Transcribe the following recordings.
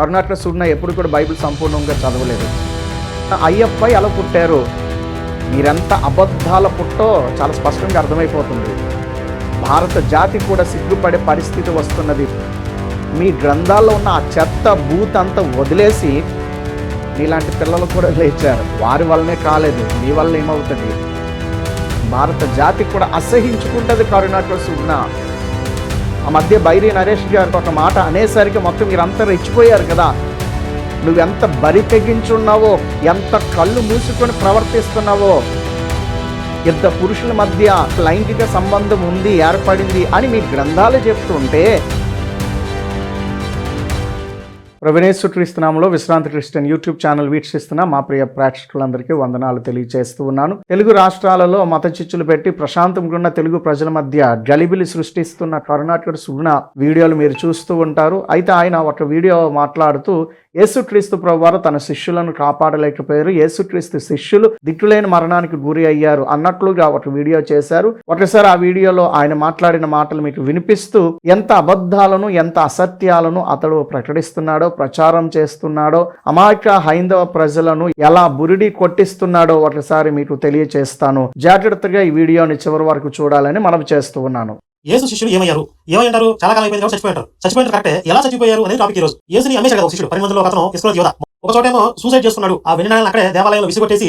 కరుణాకర సుగ్న ఎప్పుడు కూడా బైబిల్ సంపూర్ణంగా చదవలేదు. అయ్యప్పై అలా పుట్టారు? మీరెంత అబద్ధాల పుట్టో చాలా స్పష్టంగా అర్థమైపోతుంది. భారత జాతి కూడా సిగ్గుపడే పరిస్థితి వస్తున్నది. మీ గ్రంథాల్లో ఉన్న ఆ చెత్త బూత్ అంతా వదిలేసి మీలాంటి పిల్లలు కూడా లేచారు. వారి వల్లనే కాలేదు మీ వల్ల ఏమవుతుంది? భారత జాతి కూడా అసహించుకుంటుంది కరుణాకర సుగ్న ఆ మధ్య బైరి నరేష్ గారికి ఒక మాట అనేసరికి మొత్తం మీరంతా రెచ్చిపోయారు కదా. నువ్వెంత బరి తెగించున్నావో ఎంత కళ్ళు మూసుకొని ప్రవర్తిస్తున్నావో ఇద్దరు పురుషుల మధ్య లైంగిక సంబంధం ఉంది ఏర్పడింది అని మీ గ్రంథాలు చెప్తుంటే ప్రవినేశ్వర క్రీస్తునామంలో విశ్రాంతి క్రిస్టియన్ యూట్యూబ్ ఛానల్ వీక్షిస్తున్న మా ప్రియ ప్రేక్షకులందరికీ వందనాలు తెలియజేస్తూ ఉన్నాను. తెలుగు రాష్ట్రాలలో మత చిచ్చులు పెట్టి ప్రశాంతంగా ఉన్న తెలుగు ప్రజల మధ్య గలిబిలి సృష్టిస్తున్న కరుణాకర్ సుగుణ వీడియోలు మీరు చూస్తూ ఉంటారు. అయితే ఆయన ఒక వీడియో మాట్లాడుతూ యేసుక్రీస్తు ప్రభువారు తన శిష్యులను కాపాడలేకపోయారు. యేసుక్రీస్తు శిష్యులు దిక్కులేని మరణానికి గురి అయ్యారు అన్నట్లుగా ఒక వీడియో చేశారు. ఒకసారి ఆ వీడియోలో ఆయన మాట్లాడిన మాటలు మీకు వినిపిస్తూ ఎంత అబద్ధాలను ఎంత అసత్యాలను అతడు ప్రకటిస్తున్నాడో ప్రచారం చేస్తున్నాడో అమాయక హైందవ ప్రజలను ఎలా బురిడి కొట్టిస్తున్నాడో ఒకసారి మీకు తెలియచేస్తాను. జాగ్రత్తగా ఈ వీడియోని చివరి వరకు చూడాలని మనం చేస్తూ ఉన్నాను. యేసు శిష్యులు ఏమయ్యారు? ఏమంటారు చాలా కాలం అయిపోయింది చచ్చిపోయారు చచ్చిపోయారు కరెక్టే ఎలా చచ్చిపోయారు అనేది టాపిక్ ఈ రోజు. యేసుని అమ్మేశాడు కదా ఒక శిష్యుడు. పది మందిలో అతను ఇస్రో యోధ. ఒక చోటేమో సూసైడ్ చేస్తున్నాడు. ఆ వెండి అక్కడే దేవాలయంలో విసిగొట్టేసి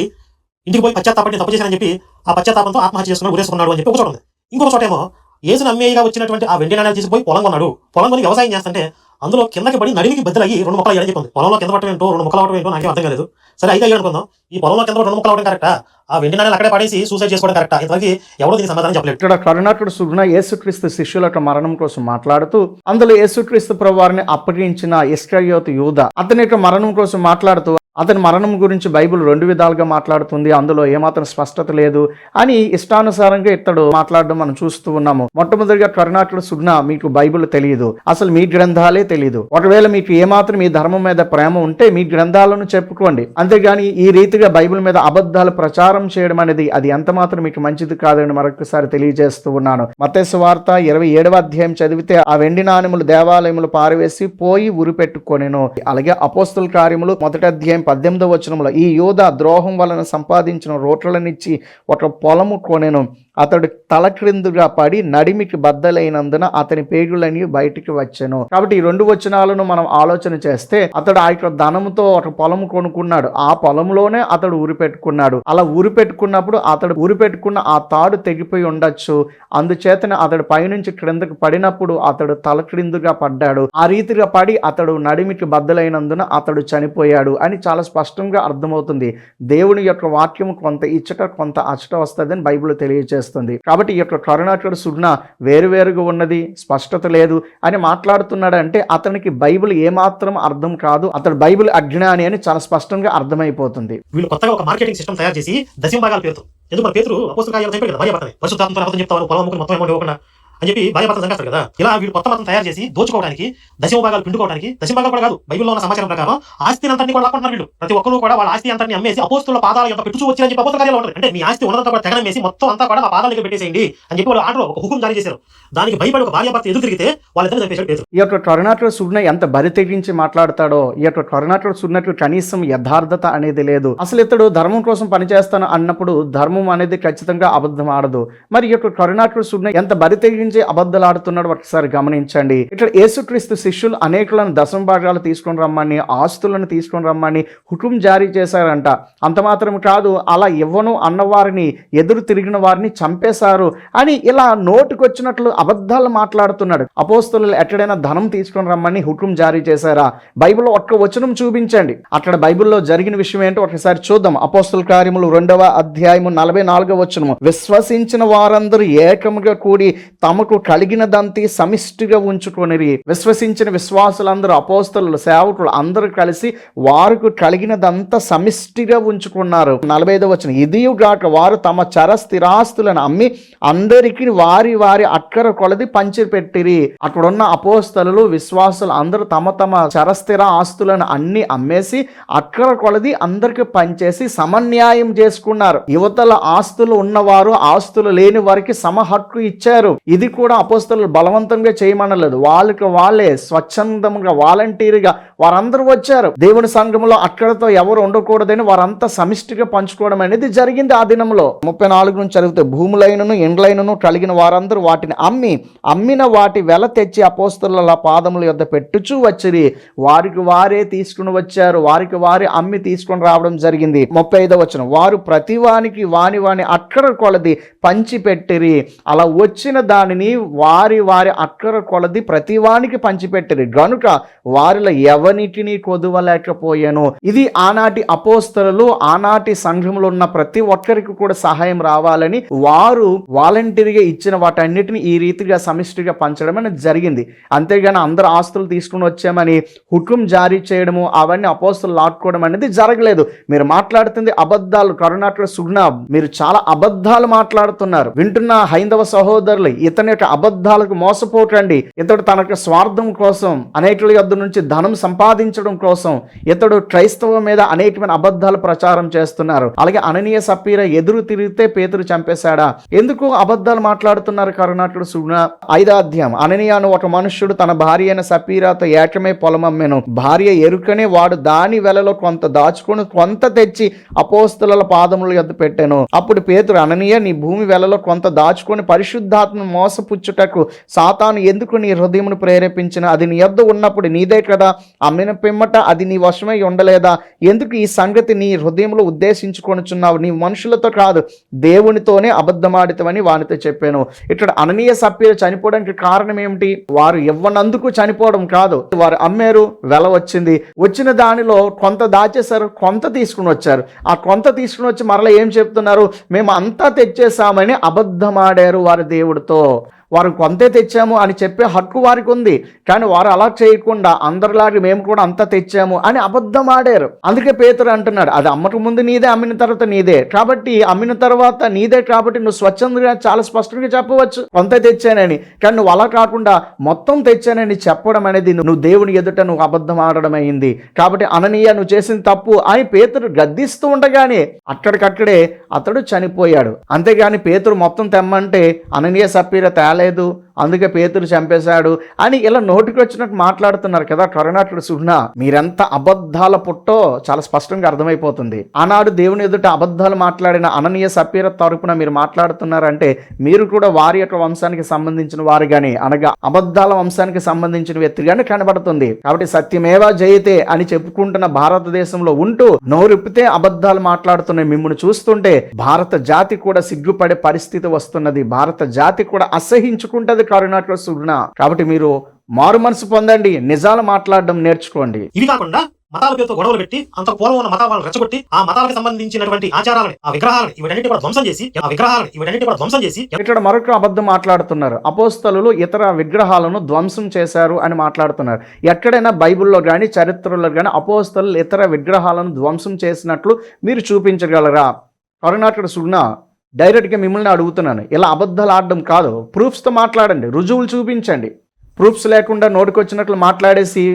ఇంటికి పోయి పశ్చాత్తాపడి తప్పు చేశానని చెప్పి ఆ పశ్చాత్తాపంతో ఆత్మహత్య చేసుకున్నాడు ఉరేసుకున్నాడు అని చెప్పి ఒక చోట ఉంది. ఇంకొక చోటేమో యేసుని అమ్మేయగా వచ్చినటువంటి ఆ వెండి నాణ్యాలు తీసుకుపోయి పొలం కొన్నాడు. పొలం కొని వ్యవసాయం చేస్తుంటే అందులో కిందకి పడి నడిమికి బద్దలయ్యి రెండు మొక్కలు అయ్యారని చెప్పింది పొలంలో కింద పట్టడం ఏంటో రెండు మొక్కలు అవడం ఏంటో నాకేం అర్థం కాలేదు. సరే అయితే అనుకుందాం. ఈ పొలంలో కింద రెండు మొక్కలు అవడం కరెక్టా ఆ? వెండి నాణ్యాలు అక్కడే పడేసి సూసైడ్ చేసుకోవడం కరెక్టా ఇంతవరకు ఎవరు దీనికి సమాధానం చెప్పలేదు. ఇక్కడ కరుణాకుడు సుగుణ యేసుక్రీస్తు శిష్యుల యొక్క మరణం కోసం మాట్లాడుతూ అందులో యేసుక్రీస్తు ప్రభువారిని అప్పగించిన ఇస్కర్యోత్ యూద అతని యొక్క మరణం కోసం మాట్లాడుతూ అతని మరణం గురించి బైబిల్ రెండు విధాలుగా మాట్లాడుతుంది అందులో ఏమాత్రం స్పష్టత లేదు అని ఇష్టానుసారంగా ఇతడు మాట్లాడడం మనం చూస్తూ ఉన్నాము. మొట్టమొదటిగా కరుణాకుడు సుగ్న మీకు బైబిల్ తెలియదు. అసలు మీ గ్రంథాలే తెలియదు ఒకవేళ మీకు ఏమాత్రం మీ ధర్మం మీద ప్రేమ ఉంటే మీ గ్రంథాలను చెప్పుకోండి. అంతేగాని ఈ రీతిగా బైబిల్ మీద అబద్ధాలు ప్రచారం చేయడం అనేది అది ఎంత మాత్రం మీకు మంచిది కాదని మరొకసారి తెలియజేస్తూ ఉన్నాను. మతేసు వార్త ఇరవై ఏడవ అధ్యాయం చదివితే ఆ వెండి నాణెములు దేవాలయములు పారవేసి పోయి ఉరిపెట్టుకొనెను అలాగే అపోస్తుల కార్యములు మొదటి అధ్యాయం పద్దెనిమిదవ వచనంలో ఈ యోధ ద్రోహం వలన సంపాదించిన రోట్లనిచ్చి ఒక పొలము కొనెను. అతడు తల క్రిందుగా పడి నడిమికి బద్దలైనందున అతని పేగులని బయటికి వచ్చాను. కాబట్టి ఈ రెండు వచనాలను మనం ఆలోచన చేస్తే అతడు ఆ యొక్క ధనముతో ఒక పొలం కొనుక్కున్నాడు. ఆ పొలంలోనే అతడు ఊరి పెట్టుకున్నాడు. అలా ఊరి పెట్టుకున్నప్పుడు అతడు ఊరి పెట్టుకున్న ఆ తాడు తెగిపోయి ఉండొచ్చు. అందుచేతనే అతడు పైనుంచి క్రిందకు పడినప్పుడు అతడు తల క్రిందుగా పడ్డాడు. ఆ రీతిగా పడి అతడు నడిమికి బద్దలైనందున అతడు చనిపోయాడు అని చాలా స్పష్టంగా అర్థమవుతుంది. దేవుని యొక్క వాక్యం కొంత ఇచ్చట కొంత అచ్చట వస్తుందని బైబిల్ తెలియజేస్తుంది. చేస్తుంది. కాబట్టి ఈ యొక్క కరుణాకరుడు సుగ్న వేరువేరుగా ఉన్నది స్పష్టత లేదు అని మాట్లాడుతున్నాడు అంటే అతనికి బైబిల్ ఏమాత్రం అర్థం కాదు. అతడు బైబిల్ అజ్ఞాని అని చాలా స్పష్టంగా అర్థమైపోతుంది. వీళ్ళు కొత్తగా ఒక మార్కెటింగ్ సిస్టమ్ తయారు చేసి దశమ భాగాల పేరుతో ఎందుకు మన పేరు అపోస్తుల కార్యాలు చెప్పాడు కదా? భార్య భర్తని పరిశుద్ధాత్మతో అబద్ధం చెప్తాను పొలం మొత్తం అమౌంట్ ఇవ్వకుండా. అని చెప్పి భార్య భర్తలు సంకేస్తారు కదా. ఇలా వీడు కొత్త మతం తయారు చేసి దోచుకోవడానికి దశమభాగాలు పిండుకోవడానికి దశమభాగాలు కూడా కాదు బైబిల్లో ఉన్న సమాచారం ప్రకారం ఆస్తి అంతా కూడా లాక్కుంటున్నారు వీళ్ళు. ప్రతి ఒక్కరు కూడా వాళ్ళ ఆస్తి అంతా అమ్మేసి అపోస్తుల పాదాల యొక్క పెట్టుచు వచ్చి అని చెప్పి అపోస్తుల కార్యాలు ఉంటారు. అంటే మీ ఆస్తి ఉన్నదంతా కూడా తెగనమేసి మొత్తం అంతా కూడా మా పాదాల దగ్గర పెట్టేసేయండి అని చెప్పి వాళ్ళు ఆర్డర్ ఒక హుకుం జారీ చేశారు. దానికి భయపడి ఒక భార్య ఎదురు తిరిగితే వాళ్ళిద్దరు చంపేశాడు పేరు ఈ యొక్క కరుణాకరుడు సుగ్న ఎంత బరి తెగించి మాట్లాడతాడో ఈ యొక్క కరుణాకరుడు సుగ్నకు కనీసం యథార్థత అనేది లేదు. అసలు ఇతడు ధర్మం కోసం పనిచేస్తాను అన్నప్పుడు ధర్మం అనేది ఖచ్చితంగా అబద్ధం ఆడదు. మరి ఈ యొక్క కరుణాకరుడు సుగ్న ఎంత బరి తెగించి అబద్ధాలు ఆడుతున్నాడో ఒకసారి గమనించండి. ఇట్లా యేసుక్రీస్తు శిష్యులు అనేకులను దశమ భాగాలు తీసుకొని రమ్మని ఆస్తులను తీసుకొని రమ్మని హుకుం జారీ చేశారంట. అంత మాత్రం కాదు అలా ఇవ్వను అన్నవారిని ఎదురు తిరిగిన వారిని చంపేశారు అని ఇలా నోటుకొచ్చినట్లు అబద్ధాలు మాట్లాడుతున్నాడు. అపోస్తులు ఎక్కడైనా ధనం తీసుకొని రమ్మని హుకుం జారీ చేశారా? బైబిల్లో ఒక్క వచనం చూపించండి. అక్కడ బైబిల్లో జరిగిన విషయం ఏంటో ఒకసారి చూద్దాం. అపోస్తుల కార్యములు రెండవ అధ్యాయము నలభై నాలుగవ వచనము. విశ్వసించిన వారందరూ ఏకముగా కూడి తమకు కలిగినదంతి సమిష్టిగా ఉంచుకొనిరి. విశ్వసించిన విశ్వాసులందరూ అపోస్తలు సేవకులు అందరూ కలిసి వారికి కలిగినదంతా సమిష్టిగా ఉంచుకున్నారు. నలభై ఐదవ వచ్చిన ఇదియుగాక వారు తమ చర స్థిరాస్తులను అమ్మి అందరికీ వారి వారి అక్కర కొలది పంచిపెట్టిరి. అక్కడ ఉన్న అపోస్తలు విశ్వాసులు అందరూ తమ తమ చరస్థిర ఆస్తులను అన్ని అమ్మేసి అక్కర కొలది అందరికి పంచేసి సమన్యాయం చేసుకున్నారు. యువతల ఆస్తులు ఉన్నవారు ఆస్తులు లేని వారికి సమ హక్కు ఇచ్చారు. ఇది ఇది కూడా అపోస్తలు బలవంతంగా చేయమనలేదు. వాళ్ళకి వాళ్ళే స్వచ్ఛందంగా వాలంటీర్గా వారందరూ వచ్చారు. దేవుని సంఘంలో అక్కడతో ఎవరు ఉండకూడదని వారంతా సమిష్టిగా పంచుకోవడం అనేది జరిగింది ఆ దినంలో. ముప్పై నాలుగు నుంచి చదివితే భూములైనను ఇండ్లైనను కలిగిన వారందరూ వాటిని అమ్మి అమ్మిన వాటి వెల తెచ్చి అపోస్తుల పాదముల యొద్ద పెట్టుచూ వచ్చిరి. వారికి వారే తీసుకుని వచ్చారు. వారికి వారే అమ్మి తీసుకొని రావడం జరిగింది. ముప్పై ఐదో వచ్చిన వారు ప్రతి వానికి వాని వాని అక్కడ కొలది. పంచిపెట్టిరి. అలా వచ్చిన దానిని వారి వారి అక్కర కొలది ప్రతివానికి పంచిపెట్టిరి. గనుక వారిలో ఎవనిటిని కొదువలేకపోయాను. ఇది ఆనాటి అపోస్తలు ఆనాటి సంఘంలో ఉన్న ప్రతి ఒక్కరికి కూడా సహాయం రావాలని వారు వాలంటీర్గా ఇచ్చిన వాటన్నిటిని ఈ రీతిగా సమిష్టిగా పంచడం అనేది జరిగింది. అంతేగాని అందరు ఆస్తులు తీసుకుని వచ్చామని హుకుం జారీ చేయడము అవన్నీ అపోస్తులు లాక్కోవడం అనేది జరగలేదు. మీరు మాట్లాడుతుంది అబద్ధాలు కరుణాకర సుగ్న మీరు చాలా అబద్ధాలు మాట్లాడుతున్నారు. వింటున్న హైందవ సహోదరులు ఇతని యొక్క అబద్ధాలకు మోసపోకండి. ఇతడు తన యొక్క స్వార్థం కోసం అనేకుల యొద్ నుంచి ధనం సంపాదించడం కోసం ఇతడు క్రైస్తవ మీద అనేకమైన అబద్ధాలు ప్రచారం చేస్తున్నారు. అలాగే అననీయ సప్పీర ఎదురు తిరిగితే పేతురు చంపేశాడా? ఎందుకు అబద్ధాలు మాట్లాడుతున్నారు కరుణాటుడు సుగుణ? ఐదో అధ్యాయం. అననీయ అను ఒక మనుష్యుడు తన భార్య అయిన సపీరాతో ఏకమే పొలమమ్మెను. భార్య ఎరుకనే వాడు దాని వెలలో కొంత దాచుకొని కొంత తెచ్చి అపోస్తుల పాదముల యొద్ పెట్టాను. అప్పుడు పేతురు అననీయ నీ భూమి వెలలో కొంత దాచుకొని పరిశుద్ధాత్మ మోసపుచ్చుటకు సాతాను ఎందుకు నీ హృదయమును ప్రేరేపించిన? అది నీ యొద్ద ఉన్నప్పుడు నీదే కదా. అమ్మిన పిమ్మట అది నీ వశమై ఉండలేదా? ఎందుకు ఈ సంగతి నీ హృదయంలో ఉద్దేశించుకొనుచున్నావు? నీ మనుషులతో కాదు దేవునితోనే అబద్ధమాడితమని వానితో చెప్పాను. ఇక్కడ అననీయ సభ్యులు చనిపోవడానికి కారణం ఏమిటి? వారు ఇవ్వనందుకు చనిపోవడం కాదు. వారు అమ్మారు వెల వచ్చింది. వచ్చిన దానిలో కొంత దాచేశారు కొంత తీసుకుని వచ్చారు. ఆ కొంత తీసుకుని వచ్చి మరలా ఏం చెప్తున్నారు? మేము అంతా తెచ్చేసామని అబద్ధమాడారు వారి దేవుడితో. వారు కొంతే తెచ్చాము అని చెప్పే హక్కు వారికి ఉంది. కానీ వారు అలా చేయకుండా అందరిలాగా మేము కూడా అంతా తెచ్చాము అని అబద్ధం ఆడారు. అందుకే పేతురు అంటున్నాడు అది అమ్మకు ముందు నీదే అమ్మిన తర్వాత నీదే. కాబట్టి అమ్మిన తర్వాత నీదే కాబట్టి నువ్వు స్వచ్ఛందంగా చాలా స్పష్టంగా చెప్పవచ్చు. కొంత తెచ్చానని. కానీ నువ్వు అలా కాకుండా మొత్తం తెచ్చానని చెప్పడం అనేది నువ్వు దేవుని ఎదుట నువ్వు అబద్ధం ఆడడం అయింది. కాబట్టి అననీయ నువ్వు చేసిన తప్పు అని పేతురు గద్దిస్తూ ఉండగానే అక్కడికక్కడే అతడు చనిపోయాడు. అంతేగాని పేతురు మొత్తం తెమ్మంటే అననీయ సప్పీర లేదు అందుకే పేతురు చంపేశాడు అని ఇలా నోటికి వచ్చినట్టు మాట్లాడుతున్నారు కదా కరుణాటుడు సుహ్న మీరెంత అబద్ధాల పుట్టో చాలా స్పష్టంగా అర్థమైపోతుంది. ఆనాడు దేవుని ఎదుట అబద్ధాలు మాట్లాడిన అననీయ సపీర తరపున మీరు మాట్లాడుతున్నారంటే మీరు కూడా వారి యొక్క వంశానికి సంబంధించిన వారుగానే అనగా అబద్ధాల వంశానికి సంబంధించిన వ్యక్తిగానే కనబడుతుంది. కాబట్టి సత్యమేవా జయతే అని చెప్పుకుంటున్న భారతదేశంలో ఉంటూ నోరిప్పితే అబద్ధాలు మాట్లాడుతున్న మిమ్మల్ని చూస్తుంటే భారత జాతి కూడా సిగ్గుపడే పరిస్థితి వస్తున్నది. భారత జాతి కూడా అసహించుకుంటది. కరుణాటక సుగుణ. కాబట్టి మీరు మారు మనసు పొందండి. నిజాలు మాట్లాడడం నేర్చుకోండి. ఇవి కాకుండా మతాల పేరుతో గొడవలు పెట్టి అంత పూర్వం ఉన్న మతాల వాళ్ళని రెచ్చగొట్టి ఆ మతాలకు సంబంధించినటువంటి ఆచారాలని ఆ విగ్రహాలని ఇవన్నీ కూడా ధ్వంసం చేసి ఆ విగ్రహాలని ఇవన్నీ కూడా ధ్వంసం చేసి ఇక్కడ మరొక అబద్ధం మాట్లాడుతున్నారు. అపోస్తలు ఇతర విగ్రహాలను ధ్వంసం చేశారు అని మాట్లాడుతున్నారు. ఎక్కడైనా బైబిల్లో కానీ చరిత్రలో కానీ అపోస్తలు ఇతర విగ్రహాలను ధ్వంసం చేసినట్లు మీరు చూపించగలరా? కరుణాటక సుగుణ డైరెక్ట్గా మిమ్మల్ని అడుగుతున్నాను. ఇలా అబద్ధాలు ఆడడం కాదు. ప్రూఫ్స్తో మాట్లాడండి. రుజువులు చూపించండి. ప్రూఫ్స్ లేకుండా నోటికొచ్చినట్లు మాట్లాడేసి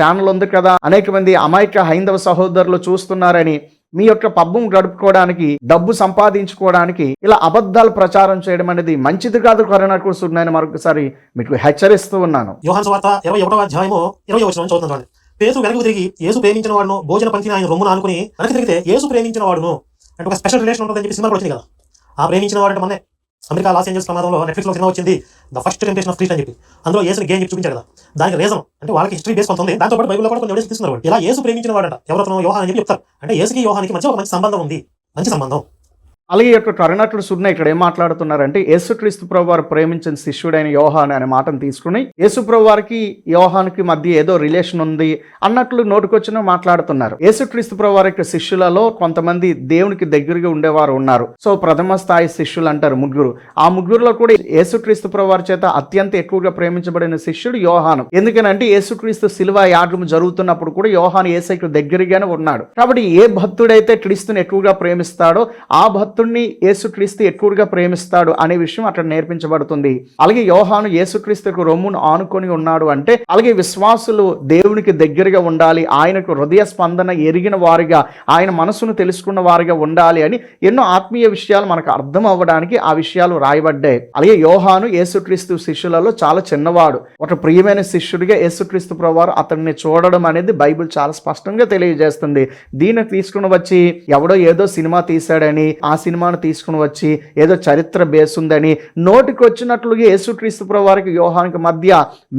ఛానల్ ఉంది కదా అనేక మంది అమాయక హైందవ సహోదరులు చూస్తున్నారని మీ యొక్క పబ్బం గడుపుకోవడానికి డబ్బు సంపాదించుకోవడానికి ఇలా అబద్ధాలు ప్రచారం చేయడం అనేది మంచిది కాదు కరోనా కరోనాకు సున్నాయని మరొకసారి మీకు హెచ్చరిస్తూ ఉన్నాను. యోహాన్ వార్త ఇరవై ఒకటో అధ్యాయము ఇరవై వచ్చిన చదువుతుంది పేసు వెనక్కి తిరిగి ఏసు ప్రేమించిన వాడును భోజన పంక్తిని ఆయన రొమ్మును అనుకుని వెనక్కి తిరిగితే ఏసు ప్రేమించిన వాడును. అంటే ఒక స్పెషల్ రిలేషన్ ఉంటుందని చెప్పి సినిమా వచ్చింది కదా. ఆ ప్రేమించిన వాడంటే మనే అమెరికా లాస్ ఏంజల్స్ ప్రమాదంలో నెట్ఫ్లిక్స్లో సినిమా వచ్చింది. The first temptation of Christ అని చెప్పి. అందులో యేసుని గేమ్ చెప్పి చూపించారు కదా. దానికి రీజన్ అంటే వాళ్ళకి హిస్టరీ బేస్ కొంత ఉంది. దాంతో పాటు బైబిల్లో కూడా కొన్ని ఎవిడెన్స్ తీసుకున్నారు ఇలా యేసు ప్రేమించిన వాడంట. ఎవరితో యోహాన్ అని చెప్పి చెప్తారు. అంటే యేసుకి యోహానికి మధ్య ఒక మంచి సంబంధం ఉంది. మంచి సంబంధం. అలాగే ఈ యొక్క కరుణాటుడు సున్న ఇక్కడ ఏం మాట్లాడుతున్నారంటే యేసుక్రీస్తు ప్రభు వారు ప్రేమించిన శిష్యుడైన యోహాన్ అనే మాటను తీసుకుని యేసు ప్రభు వారికి యోహాన్కి మధ్య ఏదో రిలేషన్ ఉంది అన్నట్లు నోటికొచ్చిన మాట్లాడుతున్నారు. యేసుక్రీస్తు ప్రభు వారి యొక్క శిష్యులలో కొంతమంది దేవునికి దగ్గరగా ఉండేవారు ఉన్నారు. సో ప్రథమ స్థాయి శిష్యులు అంటారు ముగ్గురు. ఆ ముగ్గురులో కూడా యేసుక్రీస్తు ప్రభు వారి చేత అత్యంత ఎక్కువగా ప్రేమించబడిన శిష్యుడు యోహాను. ఎందుకనంటే యేసుక్రీస్తు శిలువ యాగం జరుగుతున్నప్పుడు కూడా యోహాను ఏసైకు దగ్గరగానే ఉన్నాడు. కాబట్టి ఏ భక్తుడైతే క్రీస్తుని ఎక్కువగా ప్రేమిస్తాడో ఆ భక్తుడు భక్తుణ్ణి యేసుక్రీస్తు ఎక్కువగా ప్రేమిస్తాడు అనే విషయం అక్కడ నేర్పించబడుతుంది. అలాగే యోహాను యేసుక్రీస్తుకు రొమ్మును ఆనుకొని ఉన్నాడు అంటే అలాగే విశ్వాసులు దేవునికి దగ్గరగా ఉండాలి ఆయనకు హృదయ స్పందన ఎరిగిన వారిగా ఆయన మనసును తెలుసుకున్న వారిగా ఉండాలి అని ఎన్నో ఆత్మీయ విషయాలు మనకు అర్థం అవ్వడానికి ఆ విషయాలు రాయబడ్డాయి. అలాగే యోహాను యేసుక్రీస్తు శిష్యులలో చాలా చిన్నవాడు. ఒక ప్రియమైన శిష్యుడిగా యేసుక్రీస్తు ప్రవారు అతన్ని చూడడం అనేది బైబిల్ చాలా స్పష్టంగా తెలియజేస్తుంది. దీన్ని తీసుకుని వచ్చి ఎవడో ఏదో సినిమా తీశాడని ఆ సినిమాను తీసుకుని వచ్చి ఏదో చరిత్ర బేస్ ఉందని నోటికి వచ్చినట్లుగా యేసుక్రీస్తు ప్రభువారికి వ్యూహానికి మధ్య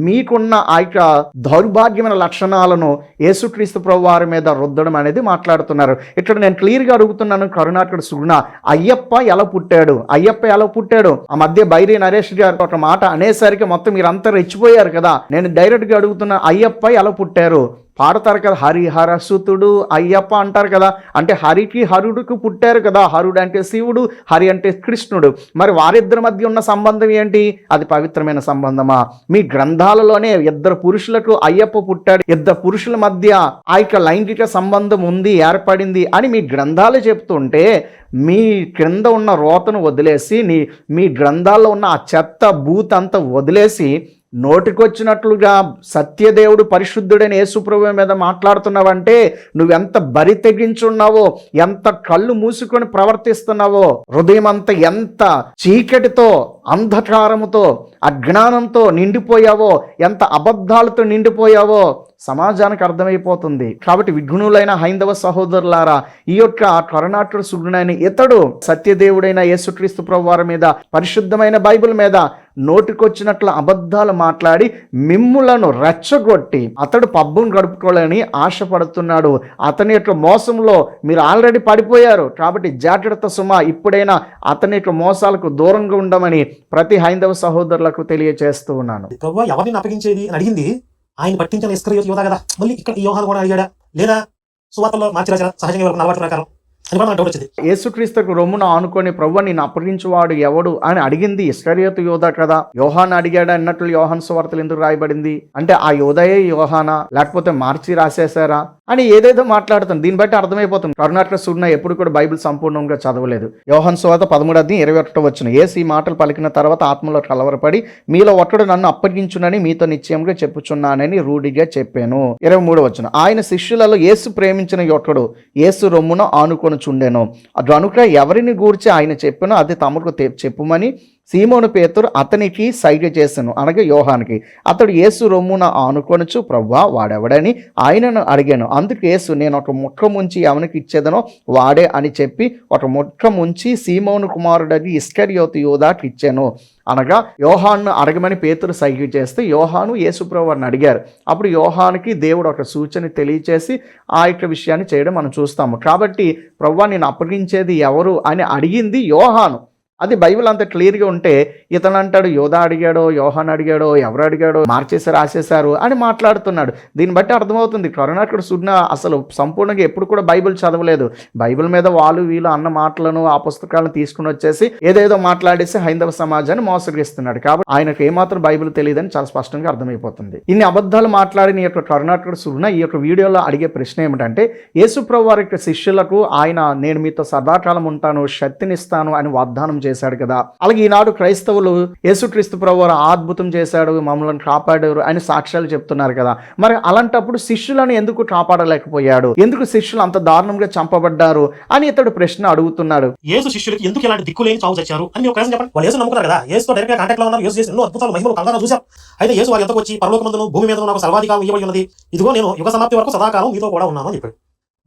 మీకున్న ఆ యొక్క దౌర్భాగ్యమైన లక్షణాలను యేసుక్రీస్తు ప్రభువారి మీద రుద్దడం అనేది మాట్లాడుతున్నారు. ఇక్కడ నేను క్లియర్గా అడుగుతున్నాను కరుణాకర్ సుగుణ అయ్యప్ప ఎలా పుట్టాడు? అయ్యప్ప ఎలా పుట్టాడు? ఆ మధ్య బైరి నరేష్ గారు ఒక మాట అనేసరికి మొత్తం మీరంతా రెచ్చిపోయారు కదా. నేను డైరెక్ట్గా అడుగుతున్నా అయ్యప్ప ఎలా పుట్టారు? పాడతారు కదా హరిహర సుతుడు అయ్యప్ప అంటారు కదా. అంటే హరికి హరుడికి పుట్టారు కదా. హరుడు అంటే శివుడు హరి అంటే కృష్ణుడు. మరి వారిద్దరి మధ్య ఉన్న సంబంధం ఏంటి? అది పవిత్రమైన సంబంధమా? మీ గ్రంథాలలోనే ఇద్దరు పురుషులకు అయ్యప్ప పుట్టాడు. ఇద్దరు పురుషుల మధ్య ఆ యొక్క లైంగిక సంబంధం ఉంది ఏర్పడింది అని మీ గ్రంథాలు చెప్తుంటే మీ క్రింద ఉన్న రోతను వదిలేసి నీ మీ గ్రంథాల్లో ఉన్న ఆ చెత్త బూత్ అంతా వదిలేసి నోటికొచ్చినట్లుగా సత్యదేవుడు పరిశుద్ధుడైన యేసుప్రభు మీద మాట్లాడుతున్నావంటే నువ్వెంత బరి తెగించున్నావో ఎంత కళ్ళు మూసుకొని ప్రవర్తిస్తున్నావో హృదయం అంత ఎంత చీకటితో అంధకారముతో అజ్ఞానంతో నిండిపోయావో ఎంత అబద్ధాలతో నిండిపోయావో సమాజానికి అర్థమైపోతుంది. కాబట్టి విఘ్నులైన హైందవ సహోదరులారా ఈ యొక్క కరుణాటుడు సుగుణైన ఇతడు సత్యదేవుడైన యేసుక్రీస్తు ప్రభు వారి మీద పరిశుద్ధమైన బైబిల్ మీద నోటికొచ్చినట్లు అబద్ధాలు మాట్లాడి మిమ్ములను రెచ్చగొట్టి అతడు పబ్బును గడుపుకోవాలని ఆశపడుతున్నాడు. అతని యొక్క మోసంలో మీరు ఆల్రెడీ పడిపోయారు. కాబట్టి జాగ్రత్త సుమ ఇప్పుడైనా అతని యొక్క మోసాలకు దూరంగా ఉండమని ప్రతి హైందవ సహోదరులకు తెలియజేస్తూ ఉన్నాను. ఎవరిని అప్పగించేది అని అడిగింది. ఆయన పట్టించిన ఇస్కర్ యోధ కదా. మళ్ళీ ఇక్కడ ఈ వ్యవహారం కూడా అడిగాడా? లేదా సువార్తలో మార్చి సహజంగా నలభై ప్రకారం. అని కూడా నాకు డౌట్ వచ్చింది. యేసుక్రీస్తుకు రొమ్మును ఆనుకొని ప్రభు నేను అప్పగించువాడు ఎవడు అని అడిగింది ఇస్కరియోతు యోధ కదా. యోహాన్ అడిగాడు అన్నట్లు యోహాన్ సువార్తలు ఎందుకు రాయబడింది? అంటే ఆ యోధయే యోహానా? లేకపోతే మార్చి రాసేశారా? అని ఏదేదో మాట్లాడుతుంది. దీన్ని బట్టి అర్థమైపోతుంది. కర్ణాటక సున్న ఎప్పుడు కూడా బైబిల్ సంపూర్ణంగా చదవలేదు. యోహన్ సువాత పదమూడు అది ఇరవై ఒకటో వచ్చిన ఏసు ఈ మాటలు పలికిన తర్వాత ఆత్మలో కలవరపడి మీలో ఒక్కడు నన్ను అప్పగించునని మీతో నిశ్చయంగా చెప్పుచున్నానని రూఢిగా చెప్పాను. ఇరవై మూడు వచ్చిన ఆయన శిష్యులలో యేసు ప్రేమించిన యొక్కడు ఏసు రొమ్మున ఆనుకొని చుండెను గనుక ఎవరిని గూర్చి ఆయన చెప్పినో అది తమకు తె- చెప్పుమని సీమోను పేతురు అతనికి సైగ చేసను. అనగా యోహానికి అతడు యేసు రొమ్మున ఆనుకొనుచు ప్రవ్వా వాడెవడని ఆయనను అడిగాను. అందుకు యేసు నేను ఒక ముక్క ముంచి ఎవనికి ఇచ్చేదనో వాడే అని చెప్పి ఒక ముక్క ముంచి సీమోను కుమారుడని ఇస్కర్యోతి యోధాకి ఇచ్చాను. అనగా యోహాన్ను అడగమని పేతురు సైగ చేస్తే యోహాను యేసుప్రభుని అడిగారు. అప్పుడు యోహానికి దేవుడు ఒక సూచన తెలియచేసి ఆ యొక్క విషయాన్ని చేయడం మనం చూస్తాము. కాబట్టి ప్రవ్వా నేను అప్పగించేది ఎవరు అని అడిగింది యోహాను. అది బైబిల్ అంత క్లియర్గా ఉంటే ఇతను అంటాడు యోధ అడిగాడో యోహాన్ అడిగాడో ఎవరు అడిగాడో మార్చేసి రాసేశారు అని మాట్లాడుతున్నాడు. దీన్ని బట్టి అర్థమవుతుంది కరుణాకర్ సున్న అసలు సంపూర్ణంగా ఎప్పుడు కూడా బైబిల్ చదవలేదు. బైబిల్ మీద వాళ్ళు వీళ్ళు అన్న మాటలను ఆ పుస్తకాలను తీసుకుని వచ్చేసి ఏదేదో మాట్లాడేసి హైందవ సమాజాన్ని మోసగిస్తున్నాడు. కాబట్టి ఆయనకు ఏమాత్రం బైబిల్ తెలియదని చాలా స్పష్టంగా అర్థమైపోతుంది. ఇన్ని అబద్ధాలు మాట్లాడిన ఈ యొక్క కరుణాకర్ సున్న ఈ యొక్క వీడియోలో అడిగే ప్రశ్న ఏమిటంటే యేసుప్రభు వారి యొక్క శిష్యులకు ఆయన నేను మీతో సదాకాలం ఉంటాను శక్తినిస్తాను అని వాగ్దానం చేశాడు కదా. అలాగే ఈనాడు క్రైస్తవులు యేసుక్రీస్తు ప్రభువారు అద్భుతం చేశాడు మమ్మల్ని కాపాడారు అని సాక్ష్యాలు చెప్తున్నారు కదా. మరి అలాంటప్పుడు శిష్యులను ఎందుకు కాపాడలేకపోయాడు? ఎందుకు శిష్యులు అంత దారుణంగా చంపబడ్డారు అని ఇతడు ప్రశ్న అడుగుతున్నాడు. యేసు శిష్యులకి ఎందుకు ఇలాంటి దిక్కు లేని చావు చచ్చారు అని ఒక ప్రశ్న చెప్పండి. వాళ్ళు యేసు నమ్ముకున్నారు కదా. యేసుతో డైరెక్ట్గా కాంటాక్ట్లో ఉన్నారు. యేసు చేసి ఎన్నో అద్భుతాలు మహిమలు కలదారా చూశారు. అయితే యేసు వారి ఎంతకు వచ్చి పరలోకమందును భూమి మీద నాకు సర్వాధికారం ఇవ్వబడి ఉన్నది? ఇదిగో నేను యుగ సమాప్తి వరకు సదాకాలం మీతో కూడా ఉన్నాను అని చెప్పాడు.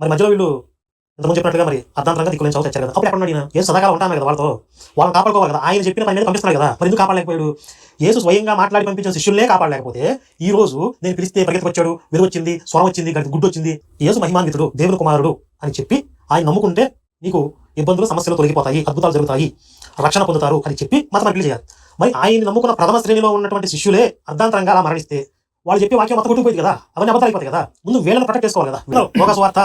మరి మధ్యలో వీళ్ళు ఇంతకుముందు చెప్పినట్టుగా మరి అర్ధాంతరంగా దిక్కులేని చావు తెచ్చారు కదా. అప్పుడు ఎక్కడ ఉన్నాడు ఏసు సదాకాలం ఉంటాను కదా వాళ్ళతో. వాళ్ళని కాపాడుకోవాలి కదా. ఆయన చెప్పిన పని మీద పంపిస్తున్నాడు కదా. మరి ఎందుకు కాపాడలేకపోయాడు? యేసు స్వయంగా మాట్లాడి పంపించిన శిష్యులనే కాపాడలేకపోతే ఈ రోజు నేను పిలిస్తే పరిగెత్తుకొచ్చాడు. వెలుగు వచ్చింది స్వరం వచ్చింది గడి గుడ్డు వచ్చింది. ఏసు మహిమాన్వితుడు దేవుని కుమారుడు అని చెప్పి ఆయన నమ్ముకుంటే నీకు ఇబ్బందులు సమస్యలు తొలగిపోతాయి అద్భుతాలు జరుగుతాయి రక్షణ పొందుతారు అని చెప్పి మతం అప్పీల్ చేయాలి. మరి ఆయన నమ్ముకున్న ప్రథమ శ్రేణిలో ఉన్నటువంటి శిష్యులే అర్ధాంతరంగా అలా మరణిస్తే వాళ్ళు చెప్పి వాక్యం మత కొట్టుకుపోయింది కదా. అవన్నీ అబద్ధాలు అయిపోతాయి కదా. ముందు వీళ్ళని ప్రొటెక్ట్ చేసుకోవాలి కదా. లోక స్వార్థ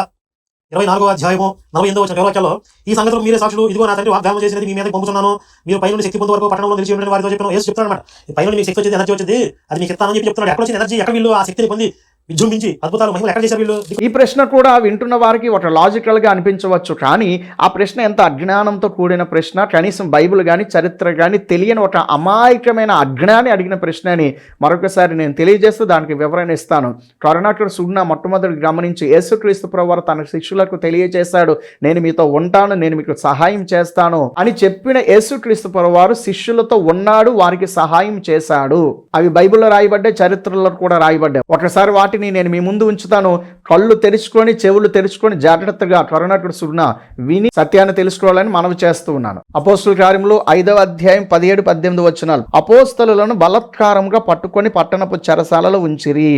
ఇరవై నాలుగో అధ్యాయము నలభై ఎనిమిదో వచ్చిన వాక్యాల్లో ఈ సంగతులు మీరే సాక్షులు. ఇదిగో నా తండ్రి వాగ్దానం చేసినది మీ మీద పంపుతున్నాను మీరు పైన శక్తి పొందు వరకు పట్టణంలో నిలిచి ఉండడం వారితో చెప్పిన యేసు చెప్తాను అనమాట పైన మీకు శక్తి వచ్చింది ఎనర్జీ వచ్చింది. అది మీకు ఇస్తానని చెప్పి చెప్తున్నాడు. ఎక్కడ వచ్చింది ఎనర్జీ? ఎక్కడ వీళ్ళు ఆ శక్తిని పొంది విజృంభించి అద్భుతాలు మహిమలు ఎక్కడ చేశారు వీళ్ళు? ఈ ప్రశ్న కూడా వింటున్న వారికి ఒక లాజికల్గా అనిపించవచ్చు. కానీ ఆ ప్రశ్న ఎంత అజ్ఞానంతో కూడిన ప్రశ్న? కనీసం బైబిల్ కానీ చరిత్ర కానీ తెలియని ఒక అమాయకమైన అజ్ఞాని అడిగిన ప్రశ్న అని మరొకసారి నేను తెలియజేస్తూ దానికి వివరణ ఇస్తాను. కరుణాకర్ సుగ్న మొట్టమొదటి గమనించి యేసుక్రీస్తు ప్రవారు తన శిష్యులకు తెలియజేశాడు నేను మీతో ఉంటాను నేను మీకు సహాయం చేస్తాను అని చెప్పిన యేసుక్రీస్తు ప్రవారు శిష్యులతో ఉన్నాడు వారికి సహాయం చేశాడు. అవి బైబిల్లో రాయబడ్డాయి చరిత్రలో కూడా రాయబడ్డాయి. ఒకసారి వాటిని నేను మీ ముందు ఉంచుతాను. కళ్ళు తెరుచుకొని చెవులు తెరుచుకొని జాగ్రత్తగా కరుణకుడు సుగ్న విని సత్యాన్ని తెలుసుకోవాలని మనవి చేస్తూ ఉన్నాను. అపోస్తుల కార్యంలో ఐదవ అధ్యాయం పదిహేడు పద్దెనిమిది వచ్చినాలు అపోస్తలులను బలత్కారంగా పట్టుకొని పట్టణపు చెరసాలలో ఉంచిరి.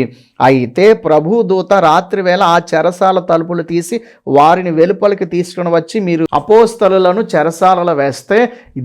అయితే ప్రభు దూత రాత్రి వేళ ఆ చెరసాల తలుపులు తీసి వారిని వెలుపలికి తీసుకుని వచ్చి మీరు అపోస్తలులను చెరసాలలో వేస్తే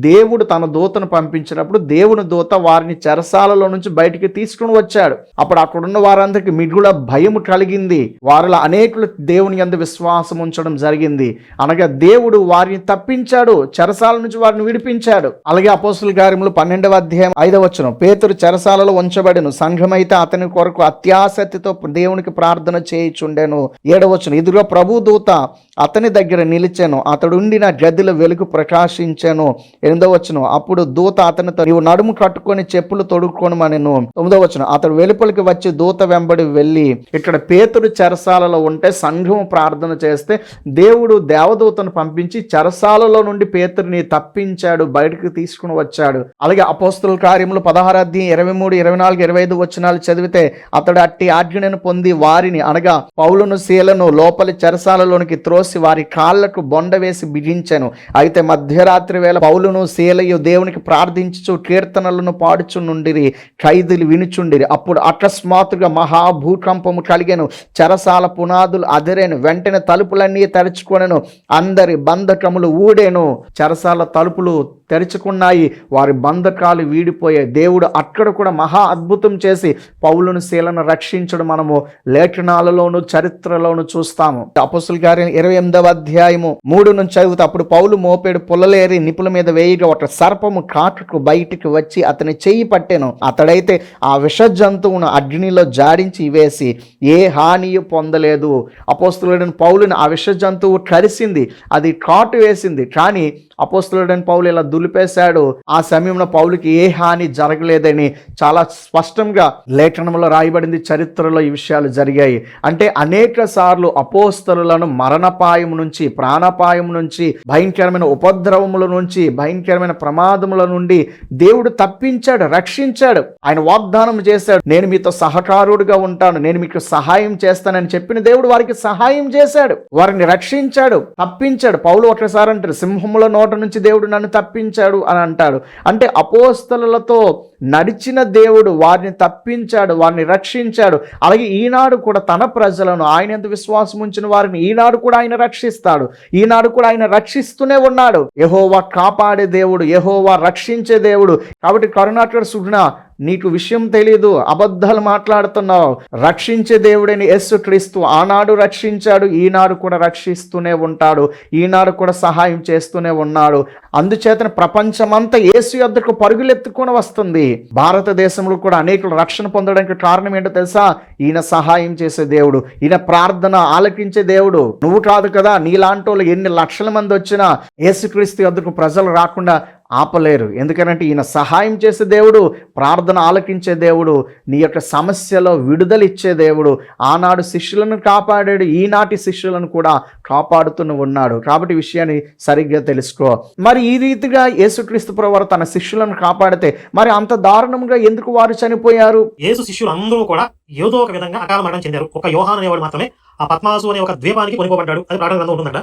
దేవుడు తన దూతను పంపించినప్పుడు దేవుని దూత వారిని చెరసాలలో నుంచి బయటికి తీసుకుని వచ్చాడు. అప్పుడు అక్కడున్న వారందరికి మిగుల భయం కలిగింది. వారిలో అనేకులు దేవుని అందు విశ్వాసం ఉంచడం జరిగింది. అనగా దేవుడు వారిని తప్పించాడు. చెరసాల నుంచి వారిని విడిపించాడు. అలాగే అపోసుల కార్యములు పన్నెండవ అధ్యాయం ఐదవ వచ్చును పేతురు చెరసాలలో ఉంచబడిను. సంఘమైతే అతని కొరకు అత్యాసక్తితో దేవునికి ప్రార్థన చేయిచుండెను. ఏడవచ్చును ఇదిగో ప్రభు దూత అతని దగ్గర నిలిచాను అతడుండిన గదిలో వెలుగు ప్రకాశించాను. ఎనిమిదో వచ్చను అప్పుడు దూత అతనితో నీవు నడుము కట్టుకొని చెప్పులు తొడుక్కొనమనెను. తొమ్మిదో వచ్చను అతడు వెలుపలికి వచ్చి దూత వెంబడి వెళ్ళి ఇక్కడ పేతుడు చెరసాలలో ఉంటే సంఘం ప్రార్థన చేస్తే దేవుడు దేవదూతను పంపించి చెరసాలలో నుండి పేతుడిని తప్పించాడు బయటకు తీసుకుని వచ్చాడు. అలాగే అపోస్తుల కార్యములు పదహారు అధ్యాయం ఇరవై మూడు ఇరవై నాలుగు ఇరవై ఐదు వచనాలు చదివితే అతడు అట్టి ఆజ్ఞను పొంది వారిని అనగా పౌలను శీలను లోపలి చెరసాలలోనికి త్రోసి వారి కాళ్ళకు బొండ వేసి బిగించెను. అయితే మధ్యరాత్రి వేళ పౌలును శీలయు దేవునికి ప్రార్థించుచు కీర్తనలను పాడుచునుండిరి ఖైదులు వినుచుండిరి. అప్పుడు అకస్మాత్తుగా మహాభూకంపము కలిగెను. చెరసాల పునాదులు అదిరేను. వెంటనే తలుపులన్నీ తెరుచుకొనెను. అందరి బంధకములు ఊడేను. చెరసాల తలుపులు తెరుచుకున్నాయి. వారి బంధకాలు వీడిపోయాయి. దేవుడు అక్కడ కూడా మహా అద్భుతం చేసి పౌలను శీలను రక్షించడం మనము లేఖనాలలోను చరిత్రలోను చూస్తాము. అపస్తుల గారి ఇరవై ఎనిమిదవ అధ్యాయము మూడు నుంచి చదివితే. అప్పుడు పౌలు మోపేడు పుల్లలేరి నిపుల మీద వేయగా ఒక సర్పము కాటుకు బయటికి వచ్చి అతని చెయ్యి పట్టెను. అతడైతే ఆ విష జంతువును అగ్నిలో జాడించి వేసి ఏ హాని పొందలేదు. అపోస్తులుడైన పౌలుని ఆ విష జంతువు కరిసింది. అది కాటు వేసింది. కానీ అపోస్తులుడైన పౌలు ఇలా దులిపేశాడు. ఆ సమయంలో పౌలుకి ఏ హాని జరగలేదని చాలా స్పష్టంగా లేఖనంలో రాయబడింది. చరిత్రలో ఈ విషయాలు జరిగాయి. అంటే అనేక సార్లు అపోస్తరులను మరణపాయం నుంచి ప్రాణపాయం నుంచి భయంకరమైన ఉపద్రవముల నుంచి భయంకరమైన ప్రమాదముల నుండి దేవుడు తప్పించాడు రక్షించాడు. ఆయన వాగ్దానం చేశాడు నేను మీతో సహకారుడుగా ఉంటాను. నేను మీకు సహాయం చేస్తానని చెప్పిన దేవుడు వారికి సహాయం చేశాడు. వారిని రక్షించాడు తప్పించాడు. పౌలు ఒకసారి అంటారు సింహముల నోట నుంచి దేవుడు నన్ను తప్పించాడు. అని అంటాడు. అంటే అపోస్తలతో నడిచిన దేవుడు వారిని తప్పించాడు వారిని రక్షించాడు. అలాగే ఈనాడు కూడా తన ప్రజలను ఆయన ఎంత విశ్వాసం ఉంచిన వారిని ఈనాడు కూడా ఆయన రక్షిస్తాడు. ఈనాడు కూడా ఆయన రక్షిస్తూనే ఉన్నాడు. యహోవా కాపాడే దేవుడు యహోవా రక్షించే దేవుడు. కాబట్టి కరుణాకర్ సుగ్న నీకు విషయం తెలీదు అబద్ధాలు మాట్లాడుతున్నావు. రక్షించే దేవుడని యేసు క్రీస్తు ఆనాడు రక్షించాడు ఈనాడు కూడా రక్షిస్తూనే ఉంటాడు ఈనాడు కూడా సహాయం చేస్తూనే ఉన్నాడు. అందుచేతన ప్రపంచమంతా యేసు యొద్దకు పరుగులెత్తుకొని వస్తుంది. భారతదేశంలో కూడా అనేకులు రక్షణ పొందడానికి కారణం ఏంటో తెలుసా? ఈయన సహాయం చేసే దేవుడు ఈయన ప్రార్థన ఆలకించే దేవుడు. నువ్వు కాదు కదా నీలాంటి వాళ్ళు ఎన్ని లక్షల మంది వచ్చినా యేసుక్రీస్తు యొద్దకు ప్రజలు రాకుండా ఆపలేరు. ఎందుకనంటే ఈయన సహాయం చేసే దేవుడు ప్రార్థన ఆలకించే దేవుడు నీ యొక్క సమస్యలో విడుదల ఇచ్చే దేవుడు. ఆనాడు శిష్యులను కాపాడాడు ఈనాటి శిష్యులను కూడా కాపాడుతూనే ఉన్నాడు. కాబట్టి విషయాన్ని సరిగ్గా తెలుసుకో. మరి ఈ రీతిగా యేసుక్రీస్తు ప్రవారు తన శిష్యులను కాపాడితే మరి అంత దారుణంగా ఎందుకు వారు చనిపోయారు? యేసు శిష్యులు అందరూ కూడా ఏదో ఒక విధంగా అకాల మరణం చెందారు. ఒక యోహాన్ అనేవాడు మాత్రమే ఆ పద్మాసు అనే ఒక ద్వీపానికి కొనిపోబడ్డాడు అది ప్రాణ ఉంటుందంట.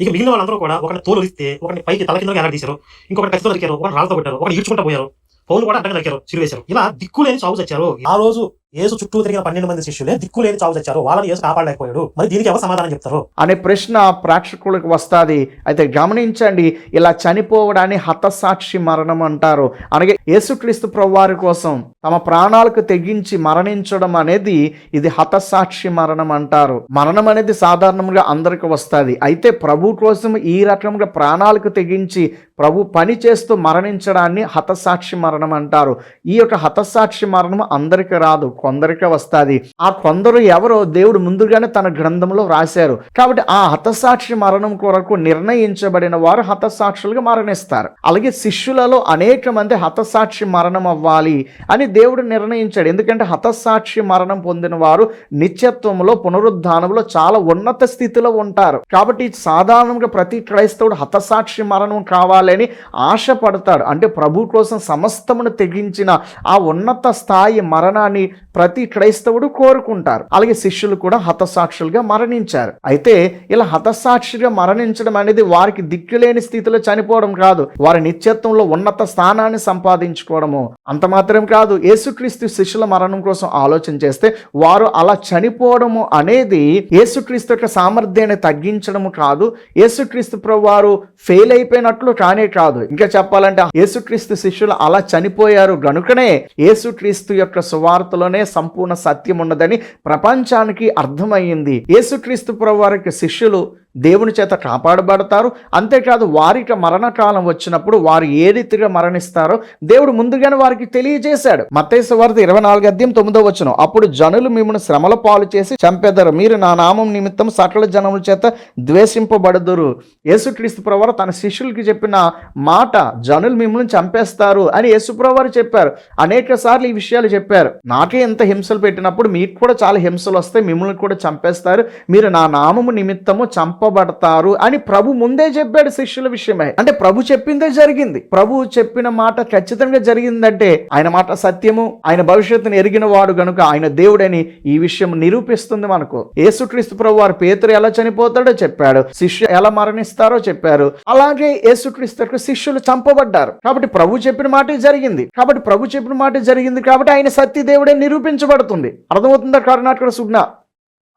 ఇక మిగిలిన వాళ్ళందరూ కూడా ఒకరిని తోలుస్తే ఒకరిని పైకి తల కింద తీశారు ఇంకొకటి కత్తితో నరికారు ఒకటి రాళ్ళతో పెట్టారు ఒకటి ఈడ్చుకుంటూ పోయారు పౌరులు కూడా అడ్డంగా నరికారు సిరివేశారు. ఇలా దిక్కులేని సాగు చచ్చారు. ఆ రోజు ఏసు చుట్టూ తిరిగిన పన్నెండు మంది శిష్యులే దిక్కులేని చావు చచ్చారు వాళ్ళని ఏసు కాపాడలేకపోయాడు. మరి దీనికి ఎవరు సమాధానం చెప్తారు? అనే ప్రశ్న ప్రేక్షకులకు వస్తుంది. అయితే గమనించండి ఇలా చనిపోవడాన్ని హతసాక్షి మరణం అంటారు. అనగా యేసుక్రీస్తు ప్రభువారి కోసం తమ ప్రాణాలకు తెగించి మరణించడం అనేది ఇది హతసాక్షి మరణం అంటారు. మరణం అనేది సాధారణంగా అందరికి వస్తుంది. అయితే ప్రభు కోసం ఈ రకంగా ప్రాణాలకు తెగించి ప్రభు పని చేస్తూ మరణించడాన్ని హతసాక్షి మరణం అంటారు. ఈ యొక్క హతసాక్షి మరణం అందరికి రాదు. కొందరికే వస్తుంది. ఆ కొందరు ఎవరో దేవుడు ముందుగానే తన గ్రంథంలో రాశారు కాబట్టి ఆ హతసాక్షి మరణం కొరకు నిర్ణయించబడిన వారు హతసాక్షులుగా మరణిస్తారు. అలాగే శిష్యులలో అనేక మంది హతసాక్షి మరణం అవ్వాలి అని దేవుడు నిర్ణయించాడు. ఎందుకంటే హతసాక్షి మరణం పొందిన వారు నిత్యత్వంలో పునరుద్ధానంలో చాలా ఉన్నత స్థితిలో ఉంటారు. కాబట్టి సాధారణంగా ప్రతి క్రైస్తవుడు హతసాక్షి మరణం కావాలని ఆశపడతాడు. అంటే ప్రభు కోసం సమస్తమును తెగించిన ఆ ఉన్నత స్థాయి మరణాన్ని ప్రతి క్రైస్తవుడు కోరుకుంటారు. అలాగే శిష్యులు కూడా హతసాక్షులుగా మరణించారు. అయితే ఇలా హతసాక్షిగా మరణించడం అనేది వారికి దిక్కులేని స్థితిలో చనిపోవడం కాదు. వారి నిత్యత్వంలో ఉన్నత స్థానాన్ని సంపాదించుకోవడము అంత మాత్రం కాదు. యేసుక్రీస్తు శిష్యుల మరణం కోసం ఆలోచన చేస్తే వారు అలా చనిపోవడము అనేది యేసుక్రీస్తు యొక్క సామర్థ్యాన్ని తగ్గించడము కాదు. యేసుక్రీస్తు ప్రభు వారు ఫెయిల్ అయిపోయినట్లు కానే కాదు. ఇంకా చెప్పాలంటే యేసుక్రీస్తు శిష్యులు అలా చనిపోయారు గనుకనే యేసుక్రీస్తు యొక్క సువార్తలోనే సంపూర్ణ సత్యం ఉన్నదని ప్రపంచానికి అర్థమయ్యింది. యేసుక్రీస్తు ప్రభు వారికి శిష్యులు దేవుని చేత కాపాడబడతారు. అంతేకాదు వారికి మరణకాలం వచ్చినప్పుడు వారు ఏ రీతిగా మరణిస్తారో దేవుడు ముందుగానే వారికి తెలియజేశాడు. మతేశ వార్త ఇరవై నాలుగు అధ్యాయం తొమ్మిదో వచ్చను అప్పుడు జనులు మిమ్మల్ని శ్రమల పాలు చేసి చంపెదరు. మీరు నా నామం నిమిత్తం సకల జనముల చేత ద్వేషింపబడదురు. యేసుక్రీస్తు ప్రవారు తన శిష్యులకి చెప్పిన మాట జనులు మిమ్మల్ని చంపేస్తారు అని యేసుప్రవారు చెప్పారు. అనేక సార్లు ఈ విషయాలు చెప్పారు. నాకే ఎంత హింసలు పెట్టినప్పుడు మీకు కూడా చాలా హింసలు వస్తాయి. మిమ్మల్ని కూడా చంపేస్తారు. మీరు నా నామము నిమిత్తము చంపబడతారు అని ప్రభు ముందే చెప్పాడు శిష్యుల విషయమై. అంటే ప్రభు చెప్పిందే జరిగింది. ప్రభు చెప్పిన మాట ఖచ్చితంగా జరిగిందంటే ఆయన మాట సత్యము ఆయన భవిష్యత్తును ఎరిగిన వాడు గనుక ఆయన దేవుడని ఈ విషయం నిరూపిస్తుంది మనకు. యేసుక్రీస్తు ప్రభు వారు పేతురు ఎలా చనిపోతాడో చెప్పాడు శిష్యు ఎలా మరణిస్తారో చెప్పారు. అలాగే యేసుక్రీస్తు శిష్యులు చంపబడ్డారు. కాబట్టి ప్రభు చెప్పిన మాట జరిగింది. కాబట్టి ప్రభు చెప్పిన మాట జరిగింది కాబట్టి ఆయన సత్య దేవుడే నిరూపించబడుతుంది. అర్థమవుతుందా కర్ణాటక సుగ్న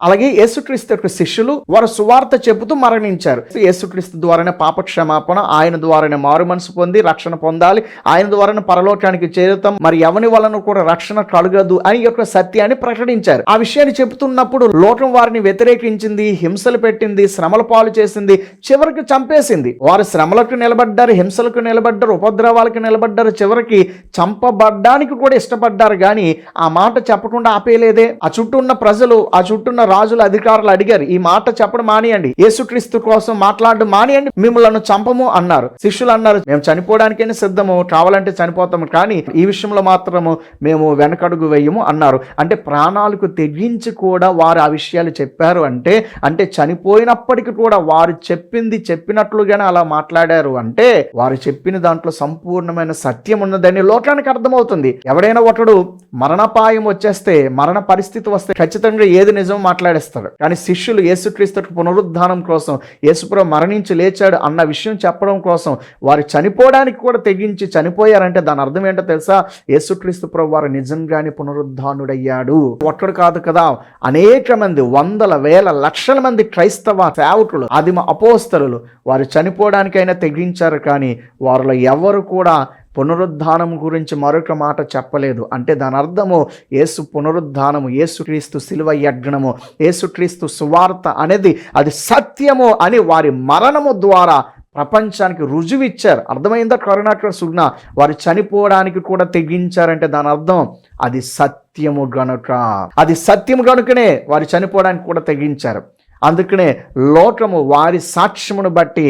అలాగే యేసుక్రీస్తు యొక్క శిష్యులు వారు సువార్త చెబుతూ మరణించారు. యేసుక్రీస్తు ద్వారానే పాప క్షమాపణ ఆయన ద్వారానే మారు మనసు పొంది రక్షణ పొందాలి ఆయన ద్వారానే పరలోకానికి చేరుతాం మరి ఎవని వలన కూడా రక్షణ కలగదు అని యొక్క సత్యాన్ని ప్రకటించారు. ఆ విషయాన్ని చెబుతున్నప్పుడు లోకం వారిని వ్యతిరేకించింది హింసలు పెట్టింది శ్రమల పాలు చేసింది చివరికి చంపేసింది. వారు శ్రమలకు నిలబడ్డారు హింసలకు నిలబడ్డారు ఉపద్రవాలకు నిలబడ్డారు చివరికి చంపబడ్డానికి కూడా ఇష్టపడ్డారు. కానీ ఆ మాట చెప్పకుండా ఆపేయలేదే. ఆ చుట్టూ ఉన్న ప్రజలు ఆ చుట్టూ ఉన్న రాజుల అధికారులు అడిగారు ఈ మాట చెప్పడం మానేయండి. యేసుక్రీస్తు కోసం మాట్లాడడం మానేయండి. మిమ్మల్ని చంపము అన్నారు. శిష్యులు అన్నారు మేము చనిపోవడానికైనా సిద్ధము కావాలంటే చనిపోతాము కానీ ఈ విషయంలో మాత్రము మేము వెనకడుగు వేయము అన్నారు. అంటే ప్రాణాలకు తెగించి కూడా వారు ఆ విషయాలు చెప్పారు అంటే అంటే చనిపోయినప్పటికీ కూడా వారు చెప్పింది చెప్పినట్లుగానే అలా మాట్లాడారు అంటే వారు చెప్పిన దాంట్లో సంపూర్ణమైన సత్యం ఉన్నదని లోకానికి అర్థమవుతుంది. ఎవడైనా ఒకడు మరణపాయం వచ్చేస్తే మరణ పరిస్థితి వస్తే ఖచ్చితంగా ఏది నిజం మాట్లాడేస్తాడు. కానీ శిష్యులు యేసుక్రీస్తు పునరుద్ధానం కోసం యేసుప్రభు మరణించి లేచాడు అన్న విషయం చెప్పడం కోసం వారు చనిపోవడానికి కూడా తెగించి చనిపోయారంటే దాని అర్థం ఏంటో తెలుసా? యేసుక్రీస్తు ప్రభు వారు నిజంగానే పునరుద్ధానుడయ్యాడు. ఒక్కడు కాదు కదా అనేక మంది వందల వేల లక్షల మంది క్రైస్తవ సేవకులు ఆదిమ అపోస్తలు వారు చనిపోవడానికైనా తెగించారు. కానీ వారిలో ఎవరు కూడా పునరుద్ధానం గురించి మరొక మాట చెప్పలేదు. అంటే దాని అర్థము యేసు పునరుద్ధానము యేసుక్రీస్తు శిలువ యజ్ఞము యేసుక్రీస్తు సువార్త అనేది అది సత్యము అని వారి మరణము ద్వారా ప్రపంచానికి రుజువిచ్చారు. అర్థమైందా కరుణాకర సుగ్న వారు చనిపోవడానికి కూడా తెగించారంటే దాని అర్థం అది సత్యము గనుక. అది సత్యము గనుకనే వారు చనిపోవడానికి కూడా తెగించారు. అందుకనే లోకము వారి సాక్ష్యమును బట్టి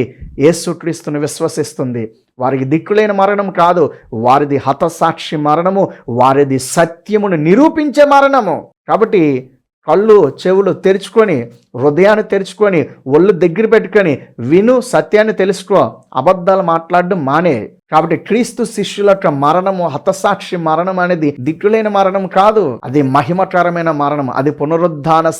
ఏసుక్రీస్తును విశ్వసిస్తుంది. వారికి దిక్కులేని మరణం కాదు వారిది హతసాక్షి మరణము వారిది సత్యమును నిరూపించే మరణము. కాబట్టి కళ్ళు చెవులు తెరుచుకొని హృదయాన్ని తెరుచుకొని ఒళ్ళు దగ్గర పెట్టుకొని విను సత్యాన్ని తెలుసుకో అబద్ధాలు మాట్లాడడం మానే కాబట్టి క్రీస్తు శిష్యుల యొక్క మరణము హతసాక్షి మరణం అనేది దిక్కులేని మరణం కాదు. అది మహిమకరమైన మరణం. అది పునరుద్ధాన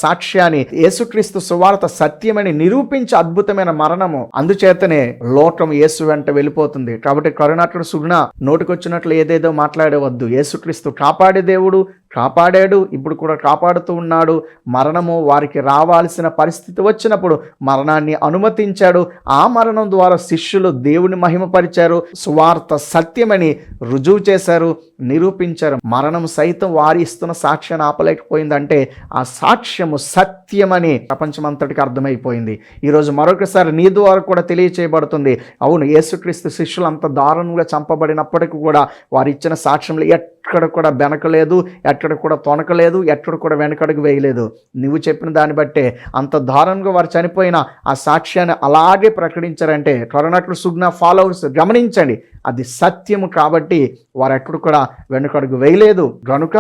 అని యేసుక్రీస్తు సువార్త సత్యమని నిరూపించే అద్భుతమైన మరణము. అందుచేతనే లోకం యేసు వెంట వెళ్ళిపోతుంది. కాబట్టి కరుణాకుడు సుగుణ నోటికొచ్చినట్లు ఏదేదో మాట్లాడవద్దు. యేసుక్రీస్తు కాపాడే దేవుడు కాపాడాడు ఇప్పుడు కూడా కాపాడుతూ ఉన్నాడు. మరణము వారికి రావాల్సిన పరిస్థితి వచ్చినప్పుడు మరణాన్ని అనుమతించాడు. ఆ మరణం ద్వారా శిష్యులు దేవుని మహిమపరిచారు. సువార్త సత్యమని రుజువు చేశారు నిరూపించారు. మరణం సైతం వారి ఇస్తున్న సాక్ష్యాన్ని ఆపలేకపోయిందంటే ఆ సాక్ష్యము సత్యమని ప్రపంచమంతటికి అర్థమైపోయింది. ఈరోజు మరొకసారి నీ ద్వారా కూడా తెలియచేయబడుతుంది. అవును యేసుక్రీస్తు శిష్యులు అంత దారుణంగా చంపబడినప్పటికీ కూడా వారు ఇచ్చిన సాక్ష్యంలో ఎక్కడ కూడా బెనకలేదు ఎక్కడ కూడా తొనకలేదు ఎక్కడ కూడా వెనకడుగు వేయలేదు. నువ్వు చెప్పిన దాన్ని బట్టే అంత దారుణంగా వారు చనిపోయిన ఆ సాక్ష్యాన్ని అలాగే ప్రకటించారంటే కరోనాట్లు సుగ్న ఫాలోవర్స్ గమనించండి. అది సత్యము కాబట్టి వారు ఎక్కడ కూడా వెనుకడుగు వేయలేదు. గనుక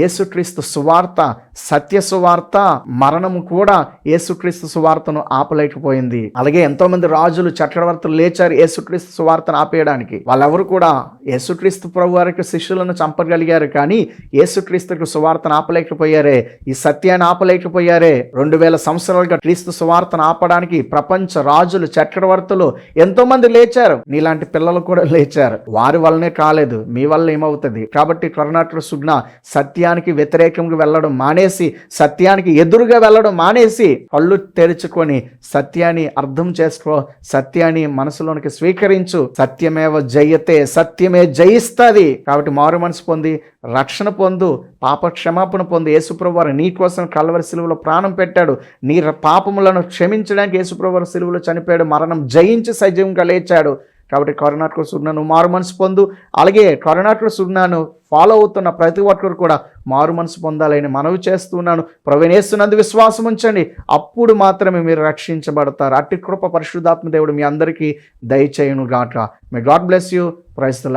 యేసుక్రీస్తు సువార్త సత్య సువార్త మరణము కూడా యేసుక్రీస్తు సువార్తను ఆపలేకపోయింది. అలాగే ఎంతోమంది రాజులు చక్రవర్తులు లేచారు యేసుక్రీస్తు సువార్తను ఆపేయడానికి. వాళ్ళెవరు కూడా యేసుక్రీస్తు ప్రభు వారికి శిష్యులను చంపగలిగారు కానీ యేసుక్రీస్తుకు సువార్తను ఆపలేకపోయారే. ఈ సత్యాన్ని ఆపలేకపోయారే. రెండు వేల సంవత్సరాలుగా క్రీస్తు సువార్తను ఆపడానికి ప్రపంచ రాజులు చక్రవర్తులు ఎంతోమంది లేచారు. నీలాంటి పిల్లలు కూడా లే లేచారు వారి వల్లనే కాలేదు మీ వల్ల ఏమవుతుంది? కాబట్టి కరుణాటుడు సుగ్న సత్యానికి వ్యతిరేకంగా వెళ్ళడం మానేసి సత్యానికి ఎదురుగా వెళ్ళడం మానేసి కళ్ళు తెరుచుకొని సత్యాన్ని అర్థం చేసుకో సత్యాన్ని మనసులోనికి స్వీకరించు. సత్యమేవ జయతే సత్యమే జయిస్తుంది. కాబట్టి మారు మనసు పొంది రక్షణ పొందు పాప క్షమాపణ పొంది. యేసుప్రభువారు నీ కోసం కలవరి సిలువలో ప్రాణం పెట్టాడు. నీ పాపములను క్షమించడానికి యేసుప్రభువారు సిలువలో చనిపోయాడు. మరణం జయించి సజీవంగా లేచాడు. కాబట్టి కరుణాటక సున్నాను మారు మనసు పొందు. అలాగే కరుణాటక సున్నాను ఫాలో అవుతున్న ప్రతి ఒక్కరు కూడా మారు మనసు పొందాలని మనవి చేస్తున్నాను. ప్రవీణేస్తున్నందు విశ్వాసం ఉంచండి. అప్పుడు మాత్రమే మీరు రక్షించబడతారు. అట్టి కృప పరిశుద్ధాత్మ దేవుడు మీ అందరికీ దయచేయును గాక may God bless you praise the